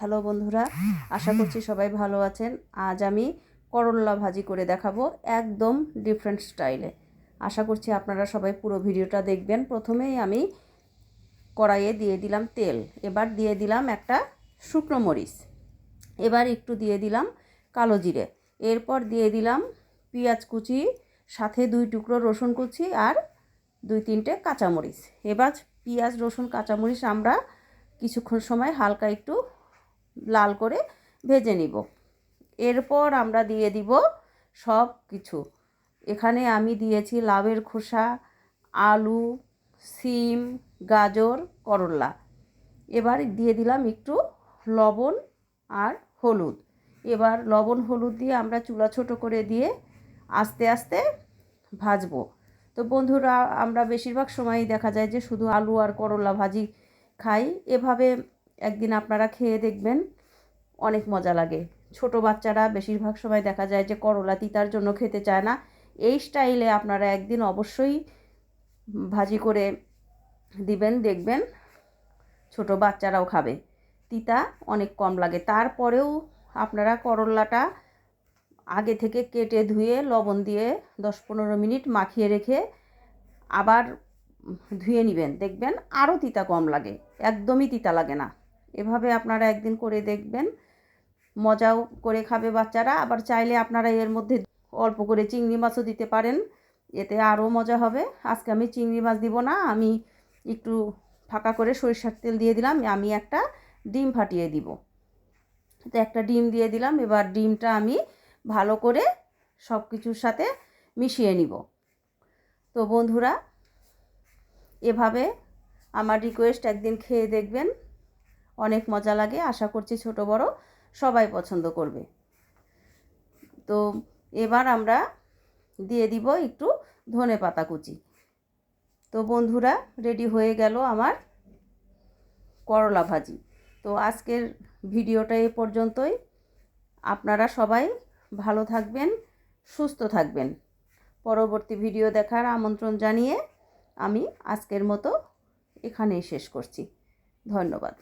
Hello বন্ধুরা, আশা করছি সবাই ভালো আছেন। আজ আমি করল্লা ভাজি করে দেখাবো একদম ডিফারেন্ট স্টাইলে আশা করছি আপনারা সবাই পুরো ভিডিওটা দেখবেন। প্রথমেই আমি কড়াইয়ে দিয়ে দিলাম তেল। এবার দিয়ে দিলাম একটা শুকনো মরিচ। এবার একটু দিয়ে দিলাম কালো জিরে। এরপর দিয়ে দিলাম পেঁয়াজ কুচি, সাথে দুই টুকরো রসুন কুচি আর দুই তিনটে কাঁচামরিচ। এবার পেঁয়াজ, রসুন, কাঁচামরিচ আমরা কিছুক্ষণ সময় হালকা একটু লাল করে ভেজে নিব। এরপর আমরা দিয়ে দিব সব কিছু। এখানে আমি দিয়েছি লাউয়ের খোসা, আলু, সিম, গাজর, করলা। এবার দিয়ে দিলাম একটু লবণ আর হলুদ। এবার লবণ হলুদ দিয়ে আমরা চুলা ছোট করে দিয়ে আস্তে আস্তে ভাজবো। তো বন্ধুরা, আমরা বেশিরভাগ সময়ই দেখা যায় যে শুধু আলু আর করলা ভাজি খাই। এভাবে একদিন আপনারা খেয়ে দেখবেন, অনেক মজা লাগে। ছোট বাচ্চারা বেশিরভাগ সময় দেখা যায় যে করলা তিতার জন্য খেতে চায় না। এই স্টাইলে আপনারা একদিন অবশ্যই ভাজি করে দিবেন, দেখবেন ছোট বাচ্চারাও খাবে। তিতা অনেক কম লাগে। তারপরেও আপনারা করলাটা আগে থেকে কেটে ধুয়ে, লবণ দিয়ে দশ পনেরো মিনিট মাখিয়ে রেখে আবার ধুয়ে নেবেন। দেখবেন আরও তিতা কম লাগে। একদমই তিতা লাগে না। এভাবে আপনারা একদিন করে দেখবেন। মজাও করে খাবে বাচ্চারা। আবার চাইলে আপনারা এর মধ্যে অল্প করে চিংড়ি মাছও দিতে পারেন। এতে আরও মজা হবে। আজকে আমি চিংড়ি মাছ দিব না। আমি একটু ফাঁকা করে সরিষার তেল দিয়ে দিলাম। আমি একটা ডিম ফাটিয়ে দিব। তো একটা ডিম দিয়ে দিলাম। এবার ডিমটা আমি ভালো করে সব কিছুর সাথে মিশিয়ে নিব। তো বন্ধুরা, এভাবে আমার রিকোয়েস্ট একদিন খেয়ে দেখবেন। অনেক মজা লাগে। আশা করছি ছোট বড় সবাই পছন্দ করবে। তো এবার আমরা দিয়ে দিব একটু ধনে পাতা কুচি। তো বন্ধুরা, রেডি হয়ে গেল আমার করলা ভাজি। তো আজকের ভিডিওটা এ পর্যন্তই। আপনারা সবাই ভালো থাকবেন, সুস্থ থাকবেন। পরবর্তী ভিডিও দেখার আমন্ত্রণ জানিয়ে আমি আজকের মতো এখানেই শেষ করছি। ধন্যবাদ।